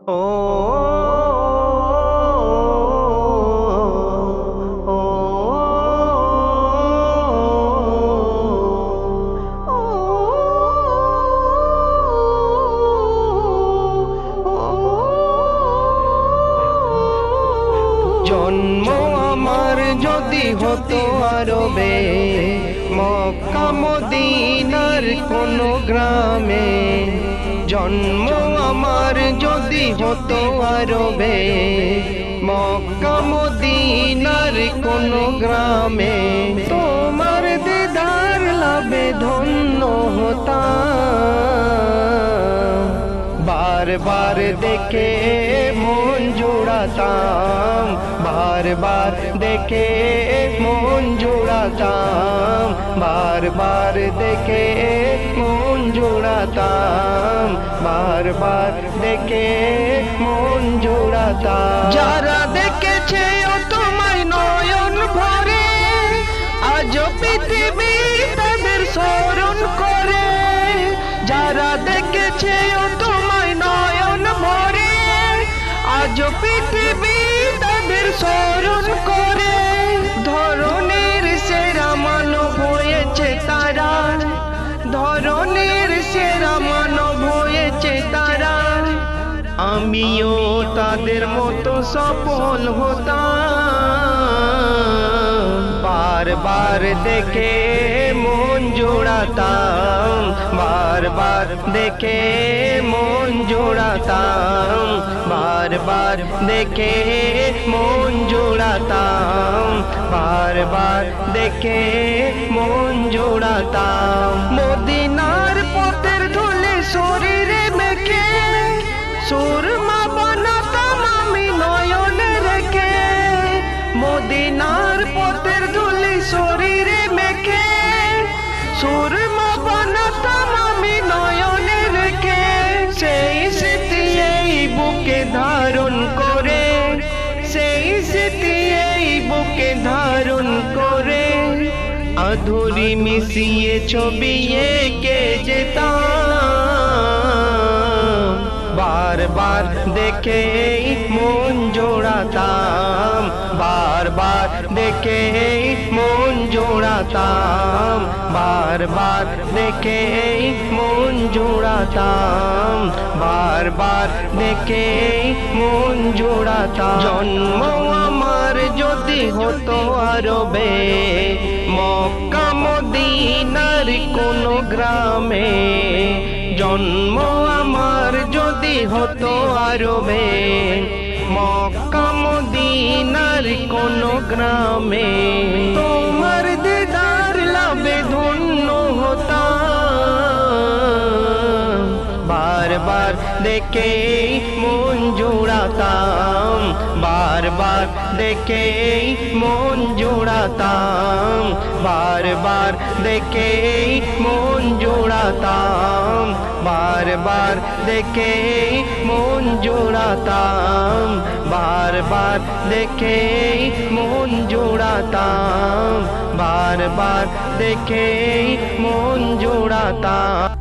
ও জন্ম আমার যদি হতো আরবে মক্কা মদিনার কোন গ্রামে জন্ম আমার যদি হতো আরবে মক্কা মদিনার কোন গ্রামে তোমার দিদার লাভে ধন্য হতাম। বারবার দেখে মন জোড়াতাম, বারবার দেখে মন জোড়াতাম, বারবার দেখে মন জোড়াতাম, বারবার দেখে মন জোড়াতাম। যারা দেখেছে ও তোমায় নয়ন ভরে আজ পৃথিবী তাদের স্মরণ করে। যারা দেখেছে ও তোমায় নয়ন ভরে আজ পৃথিবী তাদের স্মরণ করে। ধরনের সেরা মানব হয়েছে তারা ধরনের আমিও তাদের মতো সফল হতাম। বারবার দেখে মন জোড়াতাম। বারবার দেখে মন জোড়াতাম। বারবার দেখে মন জোড়াতাম। বারবার দেখে মন জোড়াতাম। মদিনার পথের ধুলে শরীরে মেখে সুরমা মদিনার পথের ধুলি শরীরে মেখে, সুরমা বানাতাম আমি নয়নে রেখে, সেই স্মৃতি এই বুকে ধারণ করে, সেই স্মৃতি এই বুকে ধারণ করে। আধুরি মিশিয়ে ছবি এঁকে যেতাম, বারবার দেখে মন জোড়াতাম। বারবার দেখে মন জোড়াতাম বারবার দেখে মন জোড়াতাম বারবার দেখে মন জোড়াতাম জন্ম আমার যদি হতো আরবে মক্কা মদিনার কোন গ্রামে জন্ম আমার যদি হতো আরবে মক্কা গ্রামে তোমার দিদার লাভে ধন্য হতাম বারবার দেখে মন জোড়াতাম বারবার দেখে মন জোড়াতাম বারবার দেখে মন জোড়াতাম বারবার দেখে মন জোড়াতাম বারবার দেখে মন জোড়াতাম বারবার দেখে মন জোড়াতাম